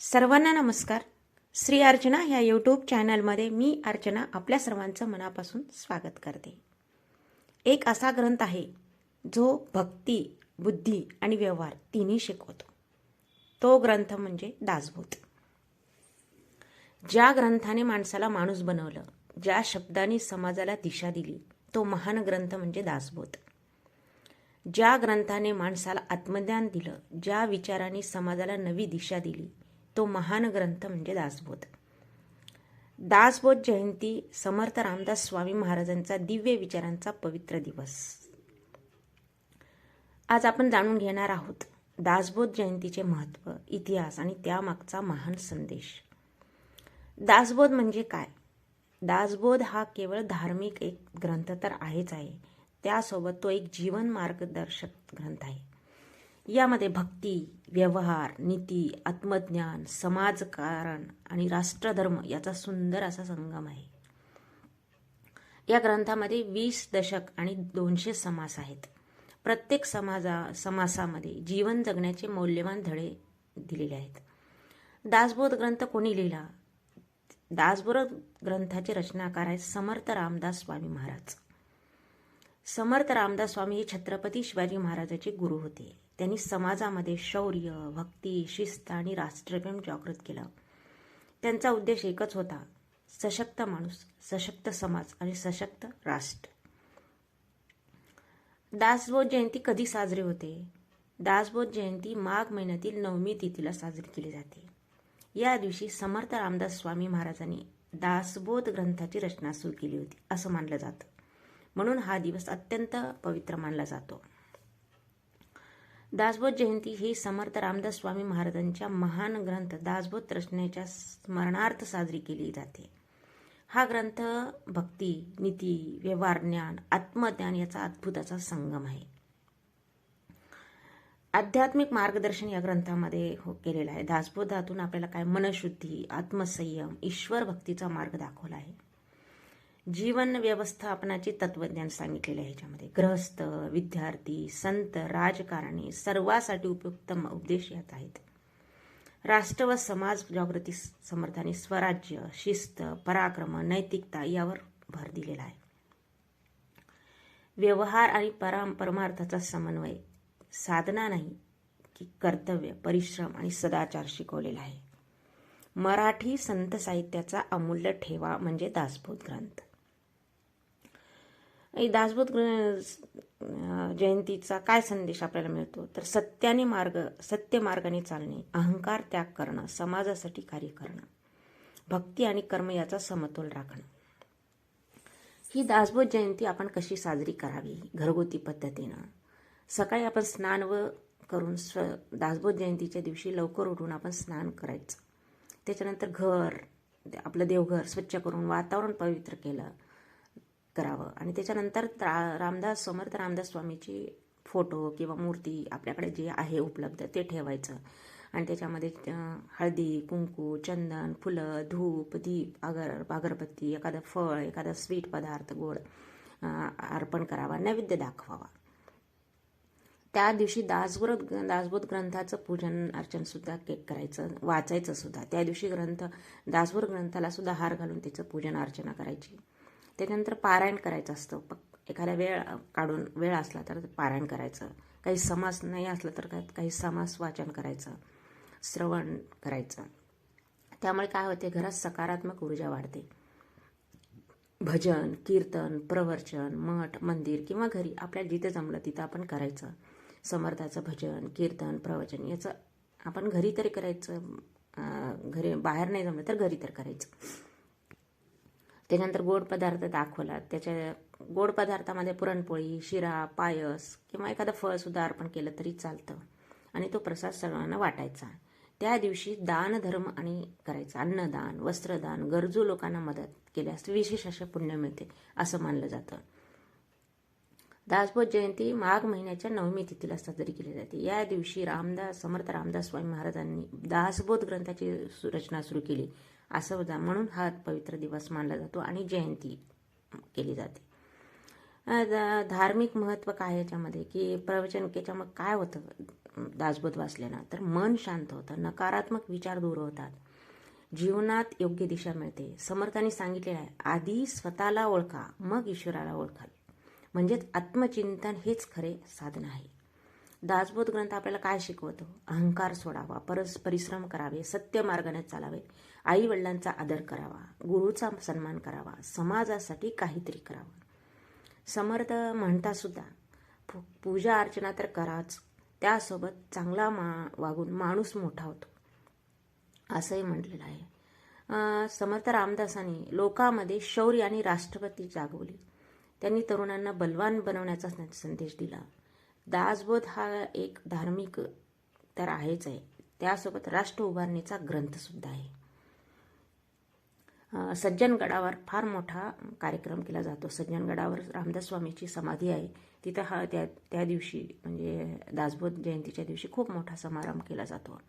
सर्वांना नमस्कार. श्री अर्चना ह्या यूट्यूब चॅनलमध्ये मी अर्चना आपल्या सर्वांचं मनापासून स्वागत करते. एक असा ग्रंथ आहे जो भक्ती बुद्धी आणि व्यवहार तिन्ही शिकवतो. तो ग्रंथ म्हणजे दासबोध. ज्या ग्रंथाने माणसाला माणूस बनवलं ज्या शब्दांनी समाजाला दिशा दिली तो महान ग्रंथ म्हणजे दासबोध. ज्या ग्रंथाने माणसाला आत्मज्ञान दिलं ज्या विचाराने समाजाला नवी दिशा दिली तो महान ग्रंथ म्हणजे दासबोध. दासबोध जयंती समर्थ रामदास स्वामी महाराजांचा दिव्य विचारांचा पवित्र दिवस. आज आपण जाणून घेणार आहोत दासबोध जयंतीचे महत्त्व इतिहास आणि त्यामागचा महान संदेश. दासबोध म्हणजे काय? दासबोध हा केवळ धार्मिक एक ग्रंथ तर आहेच आहे. त्यासोबत तो एक जीवन मार्गदर्शक ग्रंथ आहे. यामध्ये भक्ती व्यवहार नीती आत्मज्ञान समाजकारण आणि राष्ट्रधर्म याचा सुंदर असा संगम आहे. या ग्रंथामध्ये वीस दशक आणि दोनशे समास आहेत. प्रत्येक समाजा समासामध्ये जीवन जगण्याचे मौल्यवान धडे दिलेले आहेत. दासबोध ग्रंथ कोणी लिहिला? दासबोध ग्रंथाचे रचनाकार आहेत समर्थ रामदास स्वामी महाराज. समर्थ रामदास स्वामी हे छत्रपती शिवाजी महाराजाचे गुरु होते. त्यांनी समाजामध्ये शौर्य भक्ती शिस्त आणि राष्ट्रप्रेम जागृत केलं. त्यांचा उद्देश एकच होता सशक्त माणूस सशक्त समाज आणि सशक्त राष्ट्र. दासबोध जयंती कधी साजरी होते? दासबोध जयंती माघ महिन्यातील नवमी तिथीला साजरी केली जाते. या दिवशी समर्थ रामदास स्वामी महाराजांनी दासबोध ग्रंथाची रचना सुरू केली होती असं मानलं जातं. म्हणून हा दिवस अत्यंत पवित्र मानला जातो. दासबोध जयंती ही समर्थ रामदास स्वामी महाराजांच्या महान ग्रंथ दासबोध रचनेच्या स्मरणार्थ साजरी केली जाते. हा ग्रंथ भक्ती नीती व्यवहार ज्ञान आत्मज्ञान याचा अद्भुताचा संगम आहे. आध्यात्मिक मार्गदर्शन या ग्रंथामध्ये हो केलेलं आहे. दासबोधातून आपल्याला काय मनशुद्धी आत्मसंयम ईश्वर भक्तीचा मार्ग दाखवला आहे. जीवन व्यवस्थापनाची तत्वज्ञान सांगितलेले आहे ह्याच्यामध्ये गृहस्थ विद्यार्थी संत राजकारणी सर्वासाठी उपयुक्त उपदेश यात आहेत. राष्ट्र व समाज जागृती समर्थाने स्वराज्य शिस्त पराक्रम नैतिकता यावर भर दिलेला आहे. व्यवहार आणि पराम परमार्थाचा समन्वय साधना नाही की कर्तव्य परिश्रम आणि सदाचार शिकवलेला आहे. मराठी संत साहित्याचा अमूल्य ठेवा म्हणजे दासबोध ग्रंथ. दासबोध जयंतीचा काय संदेश आपल्याला मिळतो? तर सत्याने मार्ग सत्य मार्गाने चालणे अहंकार त्याग करणं समाजासाठी कार्य करणं भक्ती आणि कर्म याचा समतोल राखणं. ही दासबोध जयंती आपण कशी साजरी करावी? घरगुती पद्धतीनं. सकाळी आपण स्नान व करून स्व दासबोध जयंतीच्या दिवशी लवकर उठून आपण स्नान करायचं. त्याच्यानंतर घर आपलं देवघर स्वच्छ करून वातावरण पवित्र केलं. करावं. आणि त्याच्यानंतर रा रामदास समर्थ रामदास स्वामीची फोटो किंवा मूर्ती आपल्याकडे जे आहे उपलब्ध ते ठेवायचं. आणि त्याच्यामध्ये हळदी कुंकू चंदन फुलं धूप दीप अगर अगरबत्ती एखादं फळ एखादा स्वीट पदार्थ गोड अर्पण करावा नैवेद्य दाखवावा. त्या दिवशी दासबोध दासबोध ग्रंथाचं पूजन अर्चनसुद्धा केक करायचं वाचायचं सुद्धा. त्या दिवशी ग्रंथ दासबोध ग्रंथाला सुद्धा हार घालून त्याचं पूजन अर्चना करायची. त्याच्यानंतर पारायण करायचं असतं. एखादा वेळ काढून वेळ असला तर पारायण करायचं. काही समास नाही असला तर काय काही समास वाचन करायचं. श्रवण करायचं. त्यामुळे काय होते घरात सकारात्मक ऊर्जा वाढते. भजन कीर्तन प्रवचन मठ मंदिर किंवा घरी आपल्याला जिथे जमलं तिथं आपण करायचं. समर्थाचं भजन कीर्तन प्रवचन याचं आपण घरी तरी करायचं. घरी बाहेर नाही जमलं तर घरी तर करायचं. त्याच्यानंतर गोड पदार्थ दाखवला त्याच्या गोड पदार्थामध्ये पुरणपोळी शिरा पायस किंवा एखादं फळसुद्धा अर्पण केलं तरी चालतं. आणि तो प्रसाद सर्वांना वाटायचा. त्या दिवशी दानधर्म आणि करायचं. अन्नदान वस्त्रदान गरजू लोकांना मदत केल्यास विशेष असे पुण्य मिळते असं मानलं जातं. दासबोध जयंती माघ महिन्याच्या नवमी तिथीला साजरी केली जाते. या दिवशी रामदास समर्थ रामदास स्वामी महाराजांनी दासबोध ग्रंथाची रचना सुरू केली. असं म्हणून हा पवित्र दिवस मानला जातो आणि जयंती केली जाते. धार्मिक महत्त्व काय याच्यामध्ये? की प्रवचन याच्यामध्ये काय होतं? दासबोध वाचल्यानं. तर मन शांत होतं. नकारात्मक विचार दूर होतात. जीवनात योग्य दिशा मिळते. समर्थांनी सांगितलेलं आहे आधी स्वतःला ओळखा मग ईश्वराला ओळखाल. म्हणजेच आत्मचिंतन हेच खरे साधन आहे. दासबोध ग्रंथ आपल्याला काय शिकवतो? अहंकार सोडावा परस परिश्रम करावे सत्य मार्गाने चालावे आई वडिलांचा आदर करावा गुरुचा सन्मान करावा समाजासाठी काहीतरी करावं. समर्थ म्हणता सुद्धा पूजा अर्चना तर कराच. त्यासोबत चांगला मा वागून माणूस मोठा होतो. असंही म्हटलेलं आहे. समर्थ रामदासांनी लोकांमध्ये शौर्य आणि राष्ट्रपती जागवली. त्यांनी तरुणांना बलवान बनवण्याचा संदेश दिला. दासबोध हा एक धार्मिक तर आहेच आहे. त्यासोबत राष्ट्र उभारणीचा ग्रंथसुद्धा आहे. सज्जनगडावर फार मोठा कार्यक्रम केला जातो. सज्जनगडावर रामदास स्वामीची समाधी आहे. तिथं हा त्या त्या दिवशी म्हणजे दासबोध जयंतीच्या दिवशी खूप मोठा समारंभ केला जातो.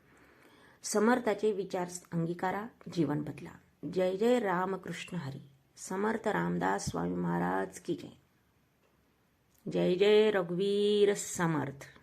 समर्थाचे विचार अंगीकारा जीवन बदला. जय जय रामकृष्ण हरी. समर्थ रामदास स्वामी महाराज की जय. जय जय रघुवीर समर्थ.